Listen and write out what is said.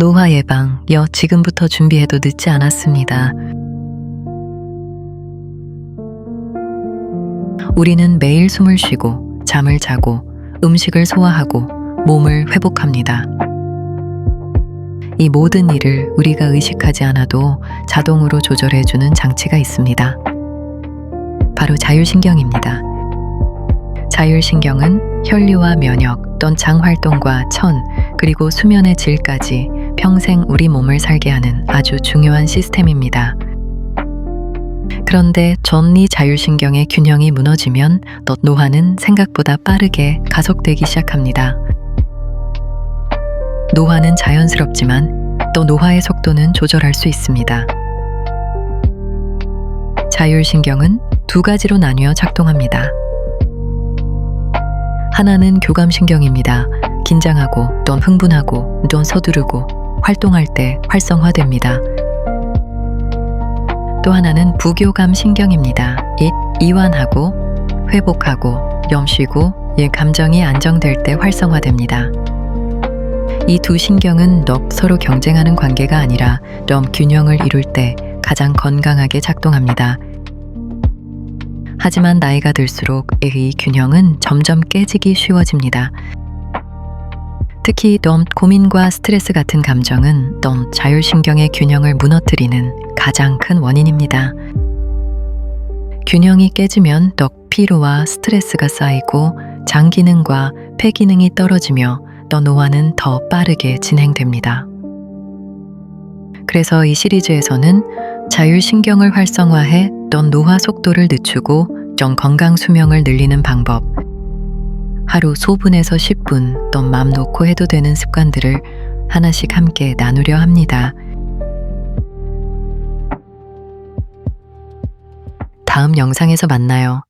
노화 예방, 여 지금부터 준비해도 늦지 않았습니다. 우리는 매일 숨을 쉬고, 잠을 자고, 음식을 소화하고, 몸을 회복합니다. 이 모든 일을 우리가 의식하지 않아도 자동으로 조절해주는 장치가 있습니다. 바로 자율신경입니다. 자율신경은 혈류와 면역 또는 장 활동과 천 그리고 수면의 질까지 평생 우리 몸을 살게 하는 아주 중요한 시스템입니다. 그런데 전리 자율신경의 균형이 무너지면 또 노화는 생각보다 빠르게 가속되기 시작합니다. 노화는 자연스럽지만 또 노화의 속도는 조절할 수 있습니다. 자율신경은 두 가지로 나뉘어 작동합니다. 하나는 교감신경입니다. 긴장하고 또는 흥분하고 또는 서두르고 활동할 때 활성화됩니다. 또 하나는 부교감 신경입니다. 이 이완하고 회복하고 염쉬고 이 감정이 안정될 때 활성화됩니다. 이 두 신경은 넉 서로 경쟁하는 관계가 아니라 좀 균형을 이룰 때 가장 건강하게 작동합니다. 하지만 나이가 들수록 이 균형은 점점 깨지기 쉬워집니다. 특히 덤 고민과 스트레스 같은 감정은 덤 자율신경의 균형을 무너뜨리는 가장 큰 원인입니다. 균형이 깨지면 덕 피로와 스트레스가 쌓이고 장 기능과 폐 기능이 떨어지며 또 노화는 더 빠르게 진행됩니다. 그래서 이 시리즈에서는 자율신경을 활성화해 또 노화 속도를 늦추고 좀 건강 수명을 늘리는 방법, 하루 소분에서 10분 또 맘 놓고 해도 되는 습관들을 하나씩 함께 나누려 합니다. 다음 영상에서 만나요.